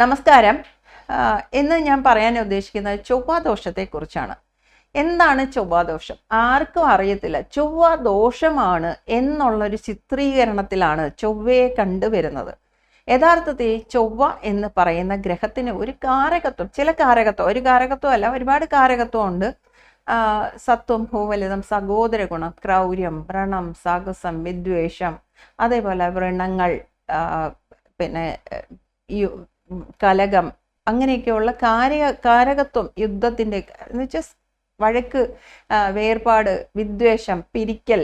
നമസ്കാരം. എന്ന് ഞാൻ പറയാൻ ഉദ്ദേശിക്കുന്നത് ചൊവ്വാദോഷത്തെക്കുറിച്ചാണ്. എന്താണ് ചൊവ്വാദോഷം? ആർക്കും അറിയത്തില്ല. ചൊവ്വാദോഷമാണ് എന്നുള്ളൊരു ചിത്രീകരണത്തിലാണ് ചൊവ്വയെ കണ്ടുവരുന്നത്. യഥാർത്ഥത്തിൽ ചൊവ്വ എന്ന് പറയുന്ന ഗ്രഹത്തിന് ഒരു കാരകത്വം ചില കാരകത്വം ഒരു കാരകത്വം അല്ല ഒരുപാട് കാരകത്വം ഉണ്ട്. സത്വം ഭൂവലിതം സഹോദര ഗുണം ക്രൗര്യം വ്രണം സാഹസം വിദ്വേഷം അതേപോലെ വ്രണങ്ങൾ പിന്നെ കലകം അങ്ങനെയൊക്കെയുള്ള കാരക കാരകത്വം യുദ്ധത്തിന്റെ എന്ന് വെച്ചാൽ വഴക്ക് വേർപാട് വിദ്വേഷം പിരിക്കൽ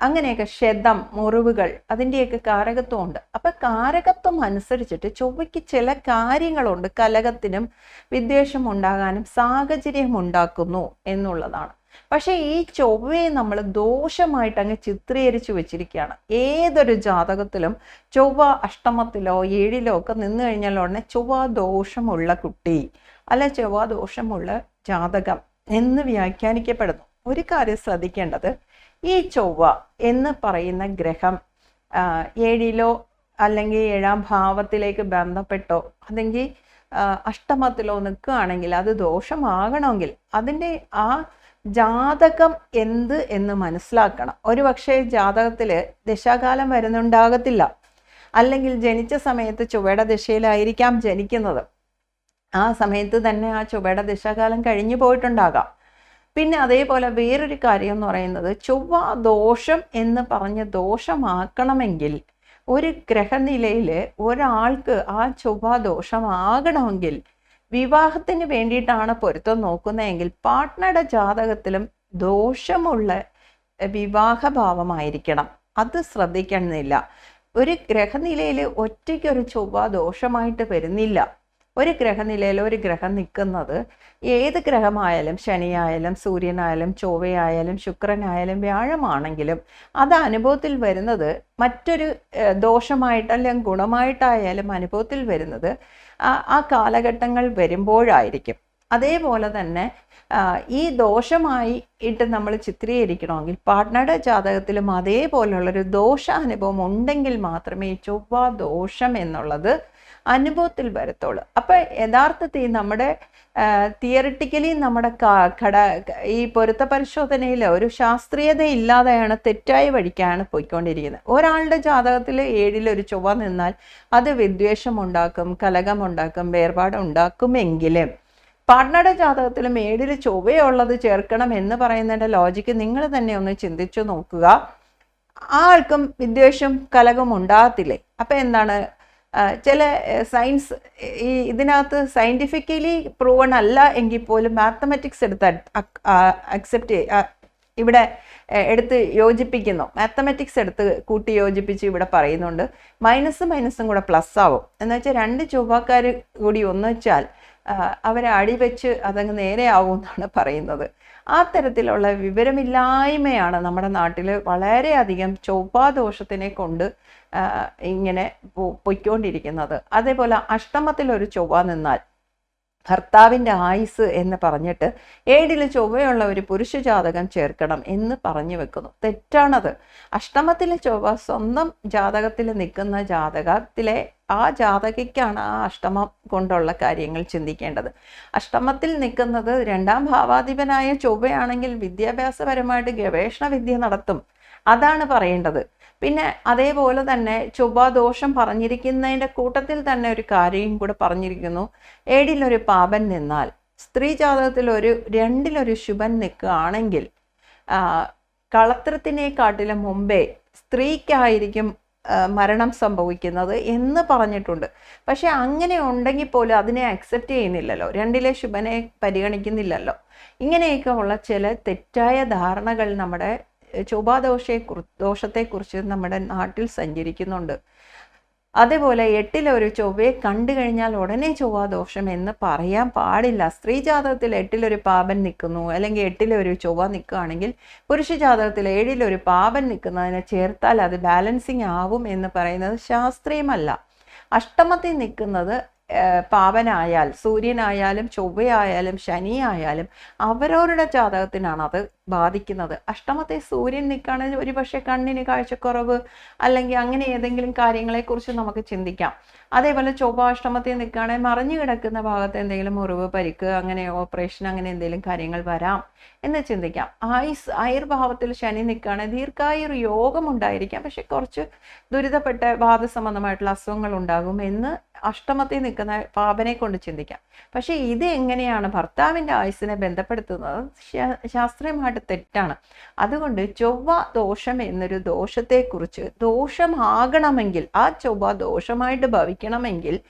അങ്ങനെയൊക്കെ ക്ഷതം മുറിവുകൾ അതിന്റെയൊക്കെ കാരകത്വം ഉണ്ട് അപ്പം കാരകത്വം അനുസരിച്ചിട്ട് ചൊവ്വയ്ക്ക് ചില കാര്യങ്ങളുണ്ട്. കലകത്തിനും വിദ്വേഷം ഉണ്ടാകാനും സാഹചര്യം ഉണ്ടാക്കുന്നു എന്നുള്ളതാണ്. പക്ഷേ ഈ ചൊവ്വയെ നമ്മൾ ദോഷമായിട്ട് അങ്ങ് ചിത്രീകരിച്ചു വെച്ചിരിക്കുകയാണ്. ഏതൊരു ജാതകത്തിലും ചൊവ്വ അഷ്ടമത്തിലോ ഏഴിലോ ഒക്കെ നിന്ന് കഴിഞ്ഞാൽ ഉടനെ ചൊവ്വ ദോഷമുള്ള കുട്ടി അല്ല ചൊവ്വ ദോഷമുള്ള ജാതകം എന്ന് വ്യാഖ്യാനിക്കപ്പെടുന്നു. ഒരു കാര്യം ശ്രദ്ധിക്കേണ്ടത് ഈ ചൊവ്വ എന്ന് പറയുന്ന ഗ്രഹം ഏഴിലോ അല്ലെങ്കിൽ ഏഴാം ഭാവത്തിലേക്ക് ബന്ധപ്പെട്ടോ അല്ലെങ്കിൽ അഷ്ടമത്തിലോ നിൽക്കുകയാണെങ്കിൽ അത് ദോഷമാകണമെങ്കിൽ അതിന്റെ ആ ജാതകം എന്ത് എന്ന് മനസ്സിലാക്കണം. ഒരു പക്ഷേ ജാതകത്തിൽ ദശാകാലം വരുന്നുണ്ടാകത്തില്ല. അല്ലെങ്കിൽ ജനിച്ച സമയത്ത് ചുവട ദിശയിലായിരിക്കാം ജനിക്കുന്നത്. ആ സമയത്ത് തന്നെ ആ ചുവട ദശാകാലം കഴിഞ്ഞു പോയിട്ടുണ്ടാകാം. പിന്നെ അതേപോലെ വേറൊരു കാര്യം എന്ന് പറയുന്നത് ചൊവ്വ ദോഷം എന്ന് പറഞ്ഞ് ദോഷമാക്കണമെങ്കിൽ ഒരു ഗ്രഹനിലയിൽ ഒരാൾക്ക് ആ ചൊവ്വ ദോഷമാകണമെങ്കിൽ വിവാഹത്തിന് വേണ്ടിയിട്ടാണ് പൊരുത്തം നോക്കുന്നതെങ്കിൽ പാർട്ട്ണറുടെ ജാതകത്തിലും ദോഷമുള്ള വിവാഹഭാവമായിരിക്കണം. അത് ശ്രദ്ധിക്കണമെന്നില്ല ഒരു ഗ്രഹനിലയിൽ ഒറ്റയ്ക്കൊരു ചൊവ്വ ദോഷമായിട്ട് വരുന്നില്ല. ഒരു ഗ്രഹനിലയിൽ ഒരു ഗ്രഹം നിൽക്കുന്നത് ഏത് ഗ്രഹമായാലും ശനിയായാലും സൂര്യനായാലും ചൊവ്വയായാലും ശുക്രനായാലും വ്യാഴമാണെങ്കിലും അത് അനുഭവത്തിൽ വരുന്നത് മറ്റൊരു ദോഷമായിട്ടല്ലെങ്കിൽ ഗുണമായിട്ടായാലും അനുഭവത്തിൽ വരുന്നത് ആ കാലഘട്ടങ്ങൾ വരുമ്പോഴായിരിക്കും. അതേപോലെ തന്നെ ഈ ദോഷമായി ഇട്ട് നമ്മൾ ചിത്രീകരിക്കണമെങ്കിൽ പാർട്ട്ണറുടെ ജാതകത്തിലും അതേപോലെയുള്ളൊരു ദോഷ അനുഭവം ഉണ്ടെങ്കിൽ മാത്രമേ ചൊവ്വ ദോഷം എന്നുള്ളത് അനുഭവത്തിൽ വരത്തുള്ളൂ. അപ്പോൾ യഥാർത്ഥത്തിൽ നമ്മുടെ തിയറിറ്റിക്കലി നമ്മുടെ കട ഈ പൊരുത്ത പരിശോധനയിൽ ഒരു ശാസ്ത്രീയത ഇല്ലാതെയാണ് തെറ്റായി വഴിക്കാണ് പോയിക്കൊണ്ടിരിക്കുന്നത്. ഒരാളുടെ ജാതകത്തിൽ ഏഴിലൊരു ചൊവ്വ നിന്നാൽ അത് വിദ്വേഷം ഉണ്ടാക്കും കലകം ഉണ്ടാക്കും വേർപാട് ജാതകത്തിൽ മേടിൽ ചൊവ്വയുള്ളത് ചേർക്കണം എന്ന് പറയുന്നതിന്റെ ലോജിക്ക് നിങ്ങൾ തന്നെ ഒന്ന് ചിന്തിച്ചു നോക്കുക. ആൾക്കും വിദ്വേഷം കലകം ഉണ്ടാകത്തില്ലേ? അപ്പം എന്താണ്? ചില സയൻസ് ഈ ഇതിനകത്ത് സയന്റിഫിക്കലി പ്രൂവൺ അല്ല എങ്കിൽ പോലും മാത്തമാറ്റിക്സ് എടുത്ത് അക്സെപ്റ്റ് ഇവിടെ എടുത്ത് യോജിപ്പിക്കുന്നു. മാത്തമാറ്റിക്സ് എടുത്ത് കൂട്ടി യോജിപ്പിച്ച് ഇവിടെ പറയുന്നുണ്ട്. മൈനസ് മൈനസും കൂടെ പ്ലസ് ആവും. എന്ന് വെച്ചാൽ രണ്ട് ചൊവ്വക്കാർ കൂടി ഒന്നിച്ചാൽ അവരെ അടിവെച്ച് അതങ്ങ് നേരെയാവും എന്നാണ് പറയുന്നത്. ആ തരത്തിലുള്ള വിവരമില്ലായ്മയാണ് നമ്മുടെ നാട്ടിൽ വളരെയധികം ചൊവ്വാദോഷത്തിനെ കൊണ്ട് ഇങ്ങനെ പൊയ്ക്കൊണ്ടിരിക്കുന്നത്. അതേപോലെ അഷ്ടമത്തിൽ ഒരു ചൊവ്വ നിന്നാൽ ഭർത്താവിന്റെ ആയുസ് എന്ന് പറഞ്ഞിട്ട് ഏഴിൽ ചൊവ്വയുള്ള ഒരു പുരുഷ ജാതകം ചേർക്കണം എന്ന് പറഞ്ഞു വെക്കുന്നു. തെറ്റാണത്. അഷ്ടമത്തിലെ ചൊവ്വ സ്വന്തം ജാതകത്തിൽ നിൽക്കുന്ന ജാതകത്തിലെ ആ ജാതകയ്ക്കാണ് ആ അഷ്ടമം കൊണ്ടുള്ള കാര്യങ്ങൾ ചിന്തിക്കേണ്ടത്. അഷ്ടമത്തിൽ നിൽക്കുന്നത് രണ്ടാം ഭാവാധിപനായ ചൊവ്വയാണെങ്കിൽ വിദ്യാഭ്യാസപരമായിട്ട് ഗവേഷണ വിദ്യ നടത്തും. അതാണ് പറയേണ്ടത്. പിന്നെ അതേപോലെ തന്നെ ചൊവ്വാദോഷം പറഞ്ഞിരിക്കുന്നതിന്റെ കൂട്ടത്തിൽ തന്നെ ഒരു കാര്യം കൂടെ പറഞ്ഞിരിക്കുന്നു. ഏടിലൊരു പാപൻ നിന്നാൽ സ്ത്രീ ജാതകത്തിൽ ഒരു രണ്ടിലൊരു ശുഭൻ നിൽക്കുകയാണെങ്കിൽ കളത്രത്തിനെക്കാട്ടിലും മുമ്പേ സ്ത്രീക്കായിരിക്കും മരണം സംഭവിക്കുന്നത് എന്ന് പറഞ്ഞിട്ടുണ്ട്. പക്ഷെ അങ്ങനെ ഉണ്ടെങ്കിൽ പോലും അതിനെ അക്സെപ്റ്റ് ചെയ്യുന്നില്ലല്ലോ. രണ്ടിലെ ശുഭനെ പരിഗണിക്കുന്നില്ലല്ലോ. ഇങ്ങനെയൊക്കെ ഉള്ള ചില തെറ്റായ ധാരണകൾ നമ്മുടെ ചൊവ്വാദോഷയെ കുറി ദോഷത്തെക്കുറിച്ച് നമ്മുടെ നാട്ടിൽ സഞ്ചരിക്കുന്നുണ്ട്. അതേപോലെ എട്ടിലെ ഒരു ചൊവ്വയെ കണ്ടു കഴിഞ്ഞാൽ ഉടനെ ചൊവ്വാദോഷം എന്ന് പറയാൻ പാടില്ല. സ്ത്രീ ജാതകത്തിൽ എട്ടിലൊരു പാപൻ നിൽക്കുന്നു അല്ലെങ്കിൽ എട്ടിലെ ഒരു ചൊവ്വ നിൽക്കുകയാണെങ്കിൽ പുരുഷ ജാതകത്തിൽ ഏഴിലൊരു പാപൻ നിൽക്കുന്നതിനെ ചേർത്താൽ അത് ബാലൻസിങ് ആവും എന്ന് പറയുന്നത് ശാസ്ത്രീയമല്ല. അഷ്ടമത്തിൽ നിൽക്കുന്നത് പാവനായാൽ സൂര്യനായാലും ചൊവ്വയായാലും ശനി ആയാലും അവരവരുടെ ജാതകത്തിനാണ് അത് ബാധിക്കുന്നത്. അഷ്ടമത്തെ സൂര്യൻ നിൽക്കുകയാണെങ്കിൽ ഒരുപക്ഷെ കണ്ണിന് കാഴ്ചക്കുറവ് അല്ലെങ്കിൽ അങ്ങനെ ഏതെങ്കിലും കാര്യങ്ങളെക്കുറിച്ച് നമുക്ക് ചിന്തിക്കാം. അതേപോലെ ചൊവ്വ അഷ്ടമത്തിൽ നിൽക്കുകയാണെങ്കിൽ മറിഞ്ഞു കിടക്കുന്ന ഭാഗത്ത് എന്തെങ്കിലും മുറിവ് പരിക്ക് അങ്ങനെ ഓപ്പറേഷൻ അങ്ങനെ എന്തെങ്കിലും കാര്യങ്ങൾ വരാം എന്ന് ചിന്തിക്കാം. ആയുസ് ആയുർഭാവത്തിൽ ശനി നിൽക്കുകയാണെങ്കിൽ ദീർഘായുർ യോഗം ഉണ്ടായിരിക്കാം. പക്ഷെ കുറച്ച് ദുരിതപ്പെട്ട വാദസംബന്ധമായിട്ടുള്ള അസുഖങ്ങൾ ഉണ്ടാകും എന്ന് അഷ്ടമത്തിൽ നിൽക്കുന്ന പാപനെ കൊണ്ട് ചിന്തിക്കാം. പക്ഷെ ഇത് എങ്ങനെയാണ്? ഭർത്താവിന്റെ ആയുസ്സിനെ ബന്ധപ്പെടുത്തുന്നത് ശാസ്ത്രീയമായിട്ട് തെറ്റാണ്. അതുകൊണ്ട് ചൊവ്വ ദോഷം എന്നൊരു ദോഷത്തെക്കുറിച്ച് ദോഷമാകണമെങ്കിൽ ആ ചൊവ്വ ദോഷമായിട്ട് ഭവിക്കണമെങ്കിൽ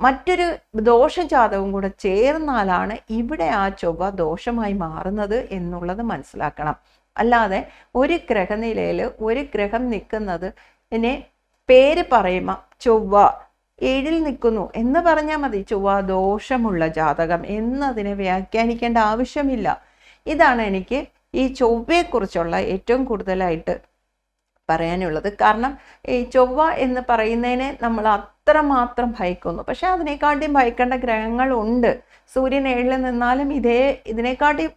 മറ്റൊരു ദോഷജാതവും കൂടെ ചേർന്നാലാണ് ഇവിടെ ആ ചൊവ്വ ദോഷമായി മാറുന്നത് എന്നുള്ളത് മനസ്സിലാക്കണം. അല്ലാതെ ഒരു ഗ്രഹനിലയിൽ ഒരു ഗ്രഹം നിൽക്കുന്നത് എന്നെ പേര് പറയുമ്പോൾ ചൊവ്വ ഏഴിൽ നിൽക്കുന്നു എന്ന് പറഞ്ഞാൽ മതി. ചൊവ്വ ദോഷമുള്ള ജാതകം എന്നതിനെ വ്യാഖ്യാനിക്കേണ്ട ആവശ്യമില്ല. ഇതാണ് എനിക്ക് ഈ ചൊവ്വയെക്കുറിച്ചുള്ള ഏറ്റവും കൂടുതലായിട്ട് പറയാനുള്ളത്. കാരണം ഈ ചൊവ്വ എന്ന് പറയുന്നതിനെ നമ്മൾ അത്രമാത്രം ഭയക്കുന്നു. പക്ഷെ അതിനെക്കാട്ടിയും ഭയക്കേണ്ട ഗ്രഹങ്ങളുണ്ട്. സൂര്യൻ ഏഴിൽ നിന്നാലും ഇതേ ഇതിനെക്കാട്ടി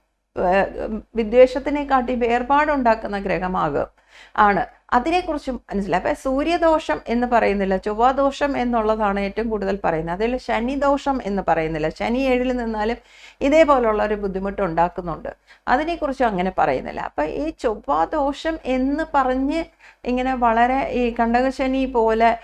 വിദ്വേഷത്തിനെക്കാട്ടി വേർപാടുണ്ടാക്കുന്ന ഗ്രഹമാകും ആണ്. അതിനെക്കുറിച്ച് മനസ്സിലായി. അപ്പം സൂര്യദോഷം എന്ന് പറയുന്നില്ല ചൊവ്വാദോഷം എന്നുള്ളതാണ് ഏറ്റവും കൂടുതൽ പറയുന്നത്. അതിൽ ശനിദോഷം എന്ന് പറയുന്നില്ല. ശനി ഏഴിൽ നിന്നാലും ഇതേപോലുള്ള ഒരു ബുദ്ധിമുട്ട് ഉണ്ടാക്കുന്നുണ്ട്. അതിനെക്കുറിച്ച് അങ്ങനെ പറയുന്നില്ല. അപ്പം ഈ ചൊവ്വാദോഷം എന്ന് പറഞ്ഞ് ഇങ്ങനെ വളരെ ഈ കണ്ടകശനി പോലെ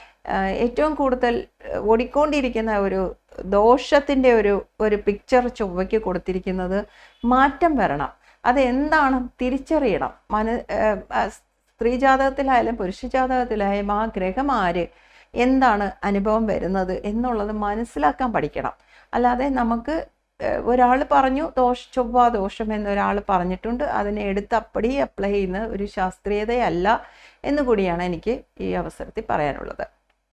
ഏറ്റവും കൂടുതൽ ഓടിക്കൊണ്ടിരിക്കുന്ന ഒരു ദോഷത്തിന്റെ ഒരു ഒരു പിക്ചർ ചൊവ്വയ്ക്ക് കൊടുത്തിരിക്കുന്നത് മാറ്റം വരണം. അതെന്താണ്? തിരിച്ചറിയണം. മന സ്ത്രീ ജാതകത്തിലായാലും പുരുഷ ജാതകത്തിലായാലും ആ ഗ്രഹം ആര്? എന്താണ് അനുഭവം വരുന്നത് എന്നുള്ളത് മനസ്സിലാക്കാൻ പഠിക്കണം. അല്ലാതെ നമുക്ക് ഒരാൾ പറഞ്ഞു ദോഷ ചൊവ്വ ദോഷം എന്നൊരാൾ പറഞ്ഞിട്ടുണ്ട്. അതിനെ എടുത്ത് അപ്പടി അപ്ലൈ ചെയ്യുന്ന ഒരു ശാസ്ത്രീയതയല്ല എന്നുകൂടിയാണ് എനിക്ക് ഈ അവസരത്തിൽ പറയാനുള്ളത്.